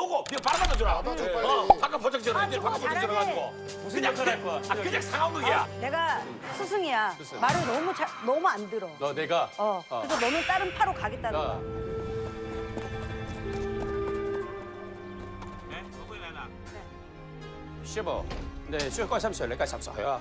놓고 네 바로 받아주라. 어, 바깥 포장 전화. 이제 바깥 포장 잘하네. 전화가지고. 그냥 전할 거야. 아, 그냥 상황극이야. 내가 스승이야. 말을 너무 잘, 너무 안 들어. 너 내가 어. 그래서 너는 다른 파로 가겠다는 야. 거야. 네, 누구 일어나? 师傅，你需要干什麼你干什麼啊？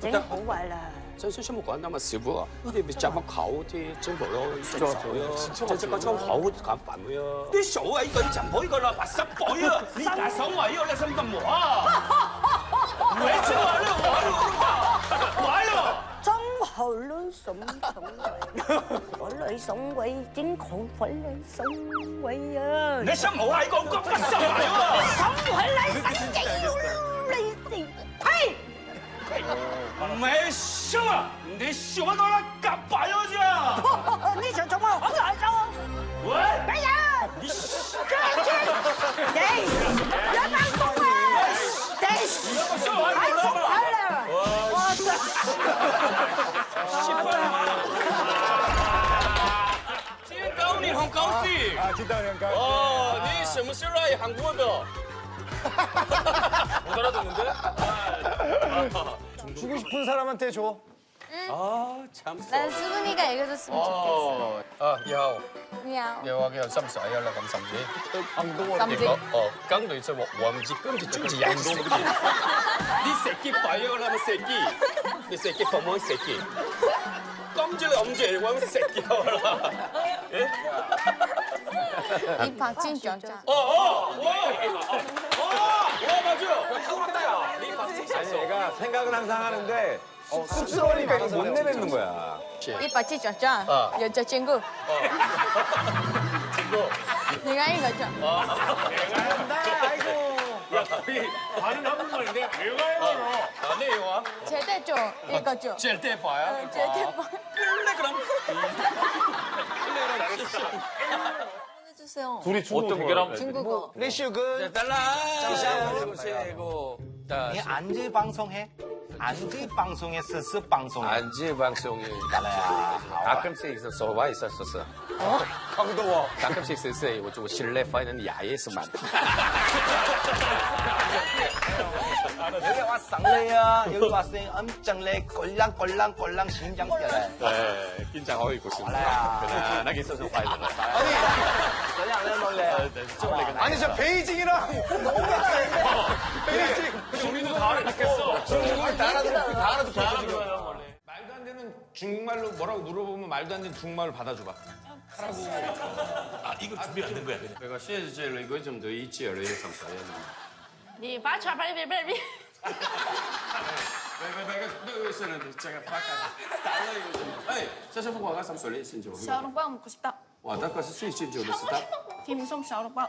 真好玩啦。 真是什麼關那麼師傅，你咪怎麼考啲真冇咯？做咗，真係個真好簡單嘅啊！你數啊，呢個你就唔可以噶啦，八十倍啊！你打手啊，呢個你心咁和啊？喂，這玩意兒玩兒玩兒。真好亂送送位，我嚟送位，真好快嚟送位啊！你心冇喺個骨 啊，知道兩個。哦，你什麼時候來韓國的？못 알아듣는데? 주고 싶은 사람한테 줘. 아, 참. 난 수근이가 읽어줬으면 좋겠어. 어, 아, 以後 미안. 你話佢心水啊啦，咁甚至。甚至你講哦，剛女就我我唔知，跟住中意人工嗰啲。你食雞擺咗啦，咪食雞，你食雞服冇食雞。咁住諗住我食雞啦。 이 박진경. 어, 어, 와, 어, 와, 맞아요. 탁월한다야. 이 아니 박진경. 내가 생각을 항상 하는데 어, 쑥스러우니까 이거 못 내뱉는 거야. 이 박진경. 여자친구. 친구. 내가 이거죠. 야, 거의 반은 한국말인데 내가 해봐라. 안해 영화. 제대 좀 이거죠. 제대 봐야. 어, 제대 봐. 끝내 그럼. 음. 해주세요. 둘이 중국 어떤 대결하면 중국어. 리슈군. 달라. 세고. 네, 안지 방송해. 안지 방송에 스스 방송. 안지 방송이 달라야. 가끔씩 있었어. 와 있었었어. 어? 강도워. 가끔씩 있었어. 我我실내 파이는 야외에서만. 여기 왔상래야. 여기 왔으니 엄청 내 꼴랑꼴랑 꼴랑 심장 뛰어래. 네, 긴장하고 있고 있습니다. 편안하게 있어서 파이는. 그냥 내 놀래. 아니 저 베이징이랑 너무 같아 이거. 베이징. 우리도 다 알아듣겠어. 중국을 다 알아듣고 다 알아듣고 지금. 말도 안 되는 중국말로 뭐라고 물어보면 말도 안 되는 중국말로 받아줘봐. 아, 이거 준비 안 된 거야. 그냥. 这个谢谢这了一个这么多一届了，也上所有的。你把传把别别别。别别别，那个是呢，这个发卡打了一个。哎，这是不广告上所有新酒。 샤오롱빵 먹고 싶다. 와, 나 그거 수익 신酒的是的。 김솜 샤오롱빵.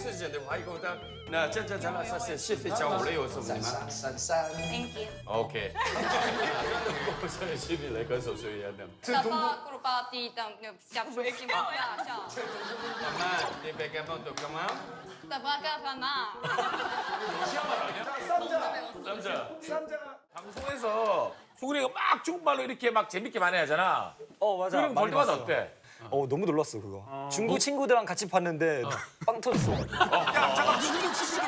这这类事情的话，以后的那这这咱俩说是是非常无聊有什么吗 Thank you. ？OK。我是心里来个手术一样的。 나빠 꾸르바티 땅 샤브 얘기 뭐야? 샤. 妈妈，你别干嘛都干嘛？ 나빠가 바나. 남자。 방송에서 수근이가 막 중국말로 이렇게 막 재밌게 만회하잖아. 어 맞아. 그럼 볼 많이 때마다 봤어. 어때? 어 너무 놀랐어 그거. 중국 친구들랑 같이 봤는데 빵 터졌어.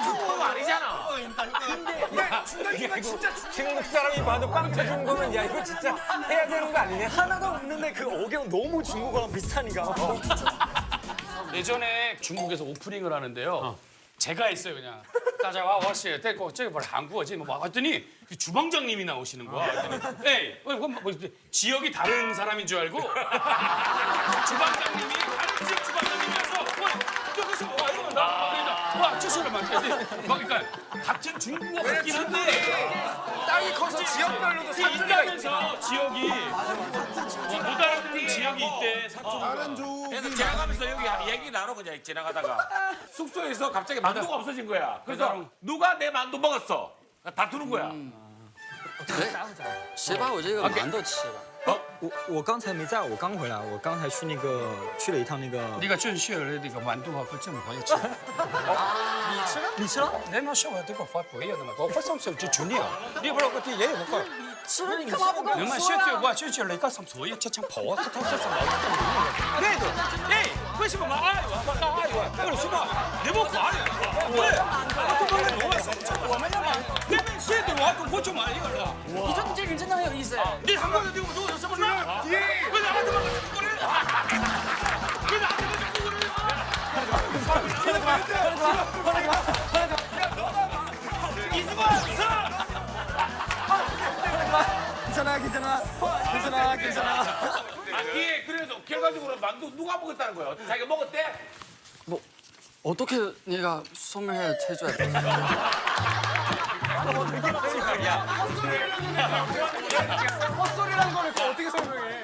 중국어 아니잖아. 중간중간 진짜 중국 사람이 봐도 빵 터진 거면 야 이거 진짜 해야 되는 거 아니냐? 하나도 없는데 그 어경 너무 중국어랑 비슷하니까. 예전에 중국에서 오프닝을 하는데요. 제가 했어요 그냥. 따자와 워시 데리고 저기 뭘 한국어지? 뭐 왔더니 그 주방장님이 나오시는 거야. 그랬더니, 에이 뭐, 뭐, 뭐, 지역이 다른 사람인 줄 알고 주방장님이 다른 지역 막 그랬더니 막 그러니까 같은 중국어 같긴 한데 땅이 커서 지역별로도 사투리가 있 있다면서 지역이 못 알아듣는 지역이 있대 사투리가. 그래서 지나가면서 여기 얘기 나누고 그냥 지나가다가 숙소에서 갑자기 만두가 없어진 거야. 그래서 누가 내 만두 먹었어? 다투는 거야. 先把我这个馒头吃了。 我我刚才没在，我刚回来，我刚才去那个去了一趟那个那个正确的那个馒头啊和正黄也吃，你吃了？你吃了？你嘛？我上啊，你不我。吃了你？你们那个，啊，他？哎，嘛？哎，你，我妈？我们要？你们我就一个人。你说你这人真的很有意思。你他妈。 그래 이승환 괜찮아, 괜찮아, 괜찮아, 괜찮아. 아니 그래서 결과적으로 만두 누가 먹었다는 거야? 자기가 먹었대? 뭐 어떻게 내가 소멸해 해줘야 돼? 헛소리라는 거를 또 어떻게 설명해?